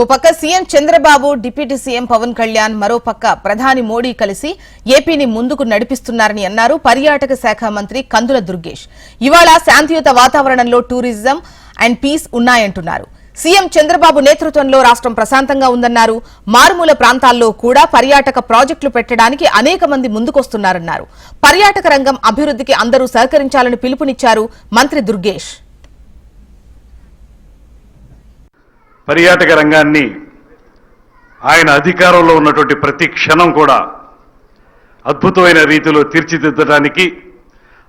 ఓ పక్క CM Chandrababu deputy CM Pawan Kalyan మరో పక్క ప్రధాని మోడీ కలిసి ఏపీని ముందుకు నడిపిస్తున్నారని అన్నారు పర్యాటక శాఖ మంత్రి కందుల దుర్గేష్. ఇవాళ శాంతియుత వాతావరణంలో టూరిజం అండ్ పీస్ ఉన్నాయంటున్నారు. సీఎం చంద్రబాబు నేతృత్వంలో రాష్ట్రం ప్రశాంతంగా ఉందన్నారు. మారుమూల ప్రాంతాల్లో కూడా పర్యాటక ప్రాజెక్టులు పెట్టడానికి అనేక మంది ముందుకొస్తున్నారన్నారు. పర్యాటక రంగం అభివృద్ధికి అందరూ సహకరించాలని పిలుపునిచ్చారు మంత్రి దుర్గేష్. పర్యాటక రంగాన్ని ఆయన అధికారంలో ఉన్నటువంటి ప్రతి క్షణం కూడా అద్భుతమైన రీతిలో తీర్చిదిద్దడానికి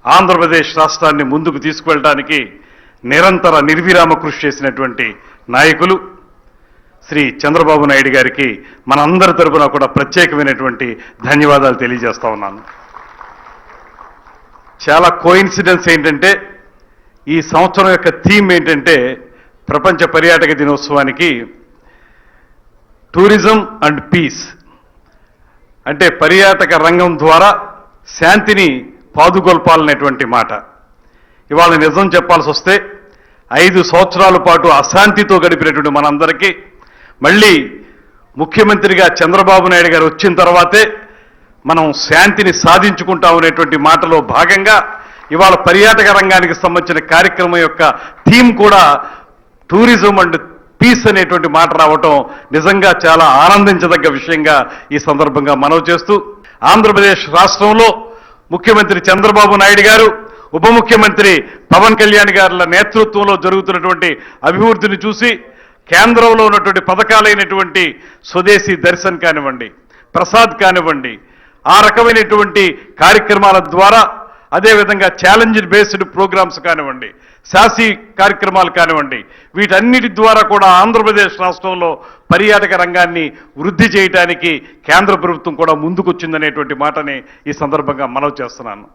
ఆంధ్రప్రదేశ్ రాష్ట్రాన్ని ముందుకు తీసుకువెళ్ళడానికి నిరంతర నిర్విరామ కృషి చేసినటువంటి నాయకులు శ్రీ చంద్రబాబు నాయుడు గారికి మనందరి తరపున కూడా ప్రత్యేకమైనటువంటి ధన్యవాదాలు తెలియజేస్తా ఉన్నాను. చాలా కోయిన్సిడెన్స్ ఏంటంటే ఈ సంవత్సరం యొక్క థీమ్ ఏంటంటే ప్రపంచ పర్యాటక దినోత్సవానికి టూరిజం అండ్ పీస్ అంటే పర్యాటక రంగం ద్వారా శాంతిని పాదుకొల్పాలనేటువంటి మాట. ఇవాళ నిజం చెప్పాల్సి వస్తే ఐదు సంవత్సరాల పాటు అశాంతితో గడిపినటువంటి మనందరికీ మళ్ళీ ముఖ్యమంత్రిగా చంద్రబాబు నాయుడు గారు వచ్చిన తర్వాతే మనం శాంతిని సాధించుకుంటామనేటువంటి మాటలో భాగంగా ఇవాళ పర్యాటక రంగానికి సంబంధించిన కార్యక్రమం యొక్క థీమ్ కూడా టూరిజం అండ్ పీస్ అనేటువంటి మాట రావటం నిజంగా చాలా ఆనందించదగ్గ విషయంగా ఈ సందర్భంగా మనవి చేస్తూ ఆంధ్రప్రదేశ్ రాష్ట్రంలో ముఖ్యమంత్రి చంద్రబాబు నాయుడు గారు ఉప ముఖ్యమంత్రి పవన్ కళ్యాణ్ గారుల నేతృత్వంలో జరుగుతున్నటువంటి అభివృద్ధిని చూసి కేంద్రంలో ఉన్నటువంటి పథకాలైనటువంటి స్వదేశీ దర్శన్ కానివ్వండి ప్రసాద్ కానివ్వండి ఆ రకమైనటువంటి కార్యక్రమాల ద్వారా అదేవిధంగా ఛాలెంజ్ బేస్డ్ ప్రోగ్రామ్స్ కానివ్వండి శాసీ కార్యక్రమాలు కానివ్వండి వీటన్నిటి ద్వారా కూడా ఆంధ్రప్రదేశ్ రాష్ట్రంలో పర్యాటక రంగాన్ని వృద్ధి చేయడానికి కేంద్ర ప్రభుత్వం కూడా ముందుకొచ్చిందనేటువంటి మాటని ఈ సందర్భంగా మనవి చేస్తున్నాను.